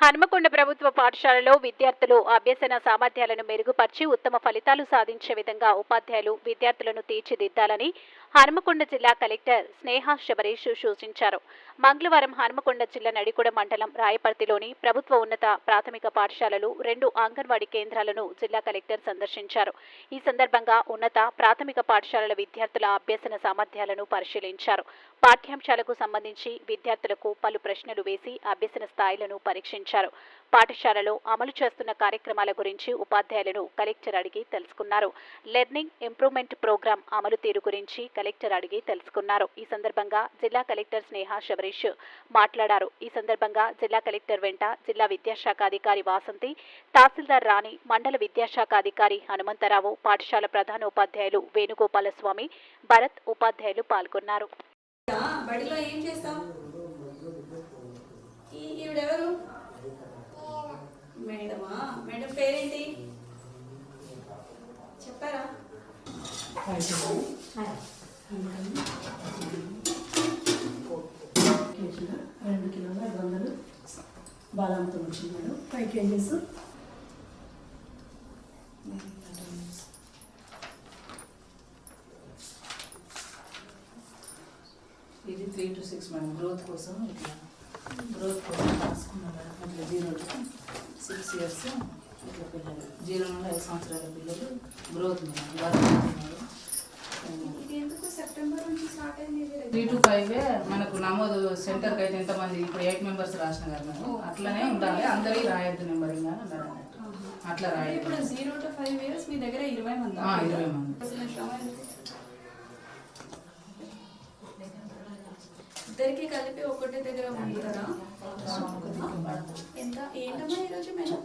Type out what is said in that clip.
హన్మకొండ ప్రభుత్వ పాఠశాలలో విద్యార్థులు అభ్యసన సామర్థ్యాలను మెరుగుపరిచి ఉత్తమ ఫలితాలు సాధించే విధంగా ఉపాధ్యాయులు విద్యార్థులను తీర్చిదిద్దాలని హన్మకొండ జిల్లా కలెక్టర్ స్నేహ శబరీష్ సూచించారు. మంగళవారం హన్మకొండ జిల్లా నడికొడ మండలం రాయపర్తిలోని ప్రభుత్వ ఉన్నత ప్రాథమిక పాఠశాలలు రెండు అంగన్వాడీ కేంద్రాలను జిల్లా కలెక్టర్ సందర్శించారు. ఈ సందర్భంగా ఉన్నత ప్రాథమిక పాఠశాలల విద్యార్థుల అభ్యసన సామర్థ్యాలను పరిశీలించారు. పాఠ్యాంశాలకు సంబంధించి విద్యార్థులకు పలు ప్రశ్నలు వేసి అభ్యసన స్థాయిలను పరీక్షించారు. పాఠశాలలో అమలు చేస్తున్న కార్యక్రమాల గురించి ఉపాధ్యాయులను కలెక్టర్ అడిగి తెలుసుకున్నారు. లెర్నింగ్ ఇంప్రూవ్మెంట్ ప్రోగ్రాం అమలు తీరు గురించి కలెక్టర్ అడిగి తెలుసుకున్నారు. ఈ సందర్భంగా జిల్లా కలెక్టర్ స్నేహ శబరీష్ మాట్లాడారు. ఈ సందర్భంగా జిల్లా కలెక్టర్ వెంట జిల్లా విద్యాశాఖ అధికారి వాసంతి తహసీల్దార్ రాణి మండల విద్యాశాఖ అధికారి హనుమంతరావు పాఠశాల ప్రధానోపాధ్యాయులు వేణుగోపాలస్వామి భరత్ ఉపాధ్యాయులు పాల్గొన్నారు. బడిలో ఏం చేస్తాం? ఈవిడెవరు? మేడమా? మేడం పేరేంటి? చెప్పారా? రెండు కిలోల ఐదు వందలు బాలాంతో వచ్చింది మేడం ఫైవ్ కేజీస్ ఇది three two six madam growth కోసం ఇట్లా. గ్రోత్ కోసం రాసుకున్నాం మేడం ఇట్లా జీరో టు సిక్స్ ఇయర్స్ ఇట్లా పిల్లలు జీరో నుండి ఐదు సంవత్సరాల పిల్లలు గ్రోత్ త్రీ టు ఫైవ్ మనకు నమోదు సెంటర్కి అయితే ఎంతమంది ఇప్పుడు ఎయిట్ మెంబర్స్ రాసిన కదా మేడం అట్లనే ఉండాలి. అందరికీ రాయొద్దు అన్నట్టు. అట్లా అంటే రాయొద్దు. ఇప్పుడు జీరో టు ఫైవ్ ఇయర్స్ మీ దగ్గర ఇరవై మంది? ఇరవై మంది. ఇద్దరికి కలిపి ఒకటే దగ్గర ఉంటారా ఎంత? ఏంటమ్మా ఈరోజు ఒక